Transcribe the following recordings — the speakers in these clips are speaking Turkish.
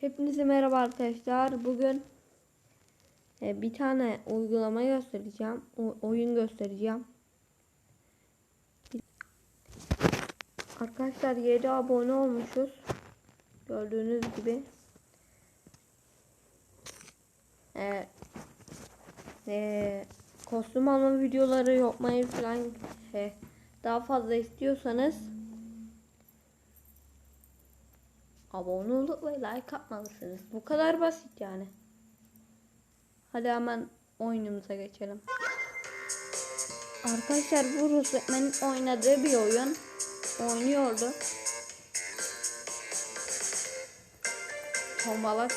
Hepinize merhaba arkadaşlar. Bugün e, bir tane uygulama göstereceğim. Oyun göstereceğim. Arkadaşlar 7 abone olmuşuz. Gördüğünüz gibi. E, e, kostüm alma videoları yapmayı falan e, daha fazla istiyorsanız abone olup ve like atmalısınız. Bu kadar basit yani. Hadi hemen oyunumuza geçelim. Arkadaşlar bu Rusletmen'in oynadığı bir oyun. Oynuyordu. Tombalak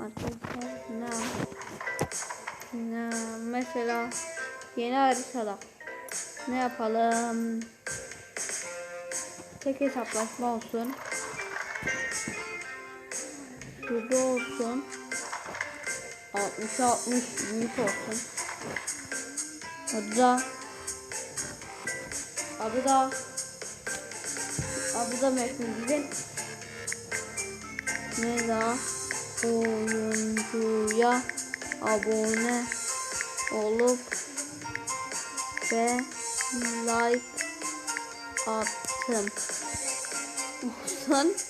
arkadaşlar. Ne? Ne? Mesela yeni haritada. Ne yapalım? Tek hesaplaşma olsun. Şurada olsun. 60 60 büyük olsun. Adı da Adı da Adı da metnimizin ne daha oyuncuya abone olup ve like attım olsun.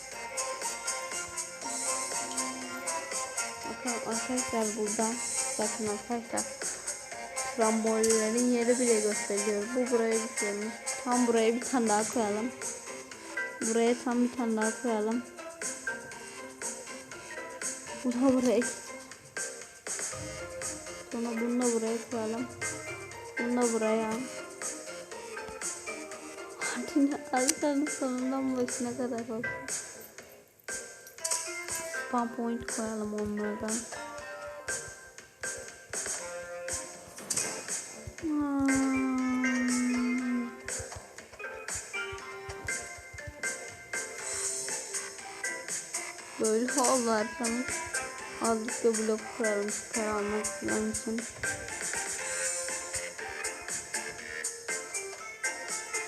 Arkadaşlar burada bakın arkadaşlar trambollerin yeri bile gösteriyor. Bu buraya düşüyormuş. Tam buraya bir tane daha koyalım. Buraya tam bir tane daha koyalım. Bu da buraya. Sonra bunu da buraya koyalım. Bunu da buraya. Haritanın sonundan başına kadar olsun. Spam point koyalım onlardan. Hmm. Böyle ollarsanız azıcık da blok koyalım süper almak falan için.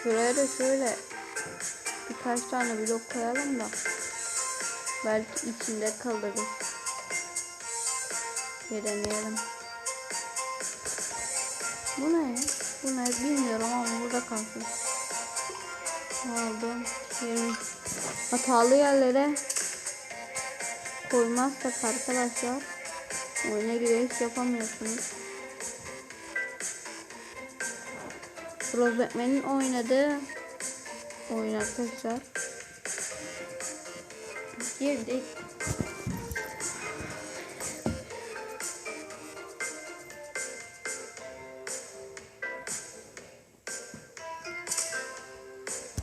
Şuraya da şöyle birkaç tane blok koyalım da belki içinde kalırız. Bir deneyelim. Bu ne? Bu ne bilmiyorum ama burada kalsın. Aldım. Şimdi hatalı yerlere koymazsak arkadaşlar oyuna giriş yapamıyorsunuz. Rosetman'in oynadığı oyun arkadaşlar. Girdik.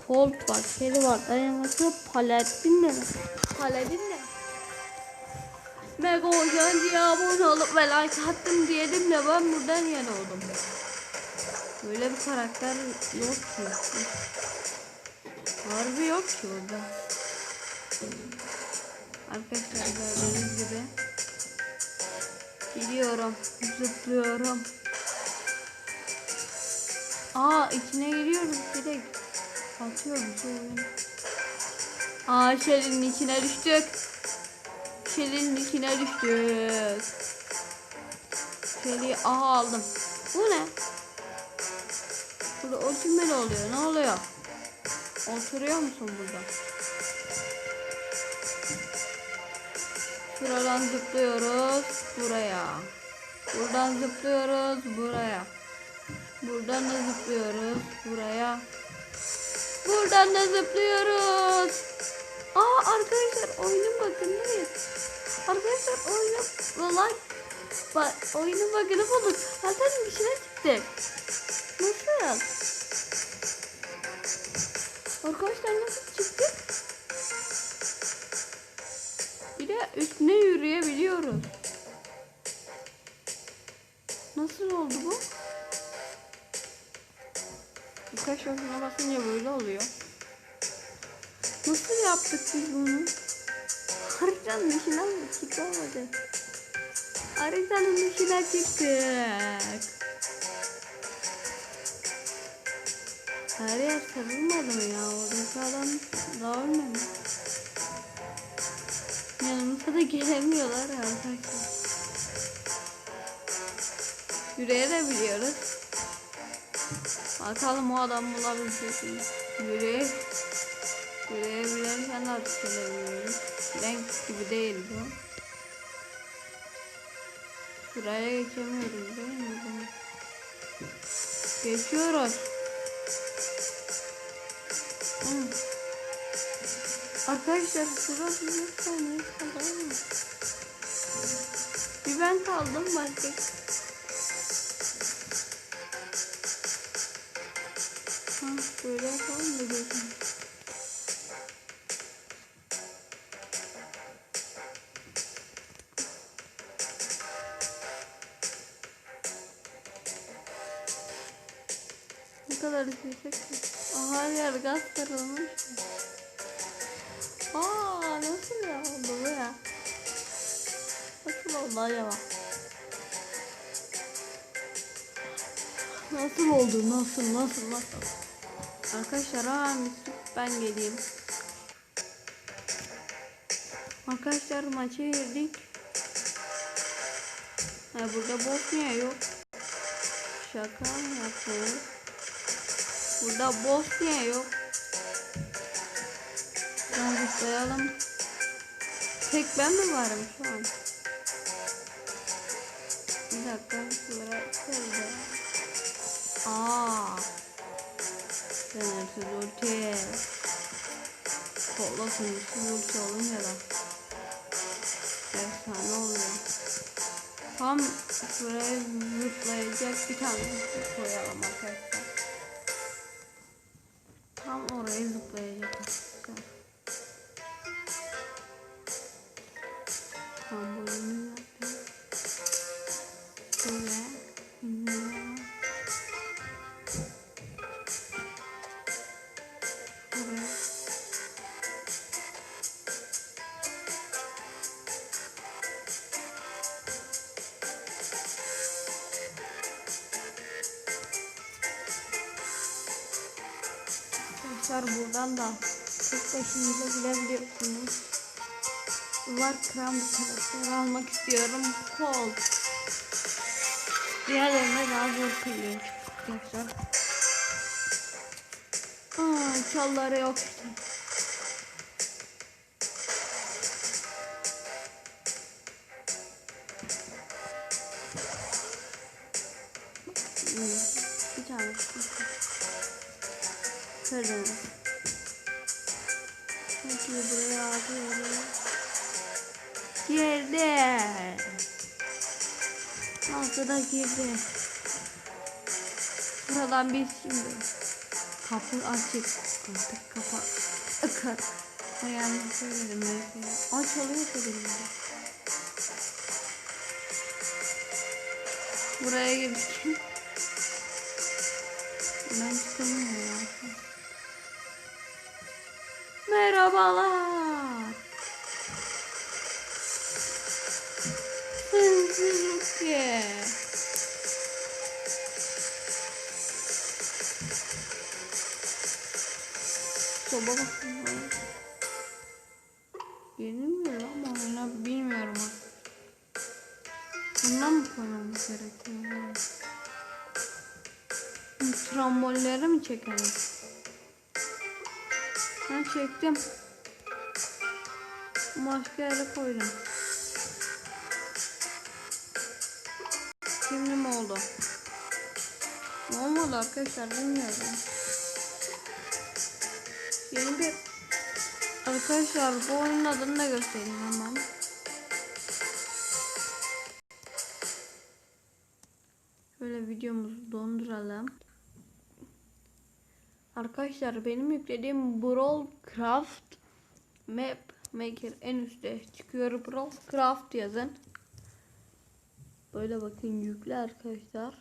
Colt var, Shelly var, dayanması Paladin de Paladin de. Mega oyuncuya abone olup ve like attım diyelim de ben buradan yan oldum. Böyle bir karakter yok ki. Harbi yok ki burada. Arkadaşlar gördüğünüz gibi. Gidiyorum, zıplıyorum. Aa içine giriyoruz direkt. Atıyoruz oyunu. Aa şelin içine düştük. Şelin içine düştük. Şeli aha aldım. Bu ne? Burada oturmeli oluyor. Ne oluyor? Oturuyor musun burada? Şuradan zıplıyoruz buraya. Buradan zıplıyoruz buraya. Buradan da zıplıyoruz buraya. Buradan da zıplıyoruz. Aa arkadaşlar oyunun bakındayız. Arkadaşlar oyunun like bak oyunun bakını bulduk. Zaten dışına çıktık. Nasıl? Arkadaşlar nasıl çıktık? Bir de üstüne yürüyebiliyoruz. Nasıl oldu bu? Birkaç şuna basınca böyle oluyor. Nasıl yaptık biz bunu? Haritanın dışına mı çıkamadı? Haritanın dışına çıktık. Her yer sarılmadı mı ya? Oradaki adam daha ölmemiş. Yanımızda da gelemiyorlar ya arkadaşlar. Yürüyebiliyoruz. Bakalım o adam bulabilecek mi? Yürüye, yürüyebilirken de ateş edebiliyoruz. Renk gibi değil bu. Şuraya geçemiyoruz değil mi? Geçiyoruz. Hı. Arkadaşlar sıra bir saniye kaldı ama. Bir ben kaldım başka. Ha böyle yapalım da gözüm. Ne kadar ki. Aha yer gaz sarılmış. Oldu acaba? Nasıl oldu? Nasıl? Nasıl? Nasıl? Arkadaşlar ha ben geleyim. Arkadaşlar maça girdik. Ha burada Bosnya yok. Şaka yapıyoruz? Burada Bosnya yok. Yazıklayalım. Tek ben mi varım şu an? Bir dakika şuraya şöyle. Aa. Sınırsız ulti. Kolla sınırsız ulti olunca da. Efsane oluyor. Tam şuraya zıplayacak bir tane koyalım arkadaşlar. Tam oraya zıplayacak arkadaşlar. Trambolini yapayım. Arkadaşlar buradan da tek başınıza bilebiliyorsunuz. Var kram bir karakter almak istiyorum. Kol. Diğerlerine daha zor kılıyor. Arkadaşlar. Çalları yok işte. Hmm, Bir tane. Kırdım. Peki buraya atıyorum. Girdi. Nasıl da girdi. Buradan biz şimdi kapı açık. Artık kapa. Akar. Yani söyledim. Aç oluyor ya. Buraya girdik. Ben çıkamıyorum. Merhabalar. Hırsızlık ye. Soba bakın ya. Yenilmiyor ama oyna bilmiyorum. Bundan mı koymamız gerekiyor? Trambolleri mi çekelim? Çektim. Başka koydum. Şimdi mi oldu? Ne olmadı arkadaşlar bilmiyorum. Yeni bir Arkadaşlar bu oyunun adını da göstereyim hemen. Şöyle videomuzu donduralım. Arkadaşlar benim yüklediğim Brawl Craft Map Maker en üstte çıkıyor. Brawl Craft yazın. Böyle bakın yükle arkadaşlar.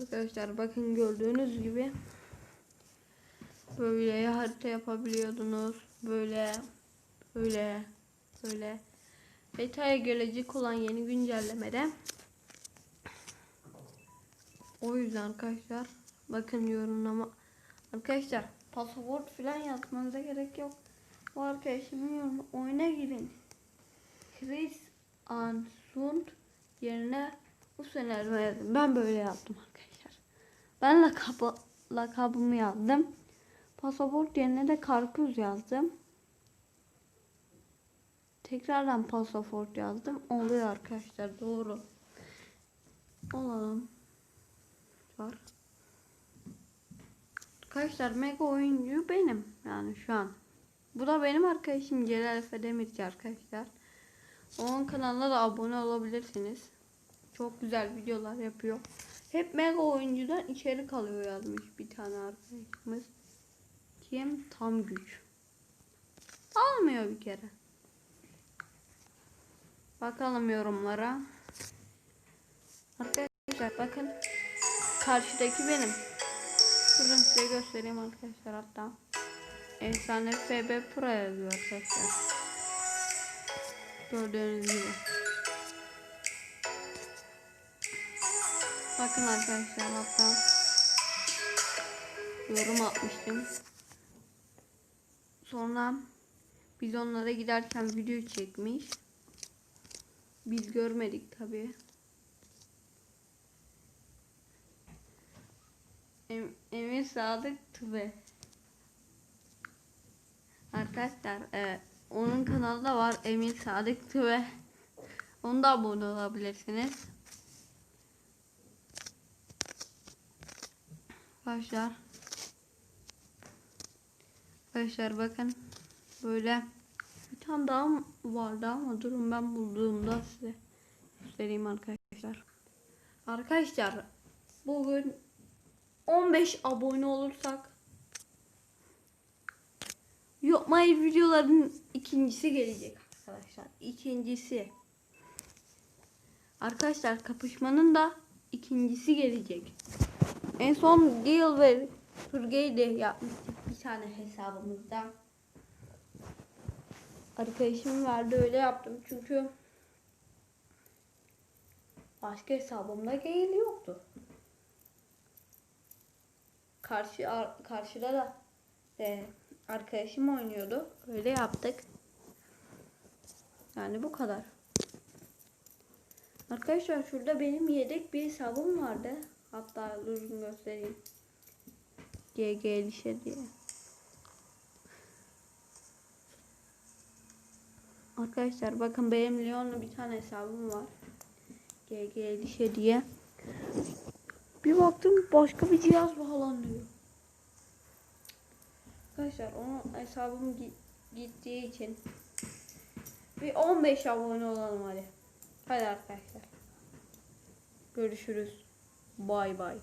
Arkadaşlar bakın gördüğünüz gibi böyle harita yapabiliyordunuz. Böyle böyle böyle beta'ya gelecek olan yeni güncellemede o yüzden arkadaşlar bakın yorumlama arkadaşlar pasaport falan yazmanıza gerek yok. Bu arkadaşımın yanına oyuna girin. Chris Ansund yerine bu senaryo yazdım. Ben böyle yaptım arkadaşlar. Ben lakabı, lakabımı yazdım. Pasaport yerine de karpuz yazdım. Tekrardan pasaport yazdım. Oluyor arkadaşlar doğru. Olalım. Var. Arkadaşlar mega oyuncu benim yani şu an. Bu da benim arkadaşım Celal Efe Demirci arkadaşlar. Onun kanalına da abone olabilirsiniz. Çok güzel videolar yapıyor. Hep mega oyuncudan içerik alıyor yazmış bir tane arkadaşımız. Kim? Tam güç. Almıyor bir kere. Bakalım yorumlara. Arkadaşlar bakın. Karşıdaki benim. Durun size göstereyim arkadaşlar hatta. Efsane FB Pro yazıyor arkadaşlar. Gördüğünüz gibi. Bakın arkadaşlar hatta yorum atmıştım. Sonra biz onlara giderken video çekmiş. Biz görmedik tabii. Em Emir Sadık Tübe. Arkadaşlar e, onun kanalı da var Emir Sadık Tübe. Onu da abone olabilirsiniz. Arkadaşlar. Arkadaşlar bakın. Böyle bir tane daha vardı ama durun ben bulduğumda size göstereyim arkadaşlar. Arkadaşlar bugün 15 abone olursak Yopmay videoların ikincisi gelecek arkadaşlar. İkincisi. Arkadaşlar kapışmanın da ikincisi gelecek. En son Gale ve Turgay'de yapmıştık bir tane hesabımızda. Arkadaşım verdi öyle yaptım çünkü başka hesabımda Gale yoktu. Karşı ar- karşıda da e, arkadaşım oynuyordu. Öyle yaptık. Yani bu kadar. Arkadaşlar şurada benim yedek bir hesabım vardı. Hatta durun göstereyim. GG Lişe diye. Arkadaşlar bakın benim Leon'la bir tane hesabım var. GG Lişe diye. Bir baktım başka bir cihaz bağlanıyor. Arkadaşlar onun hesabım gi- gittiği için bir 15 abone olalım hadi. Hadi arkadaşlar. Görüşürüz. Bay bay.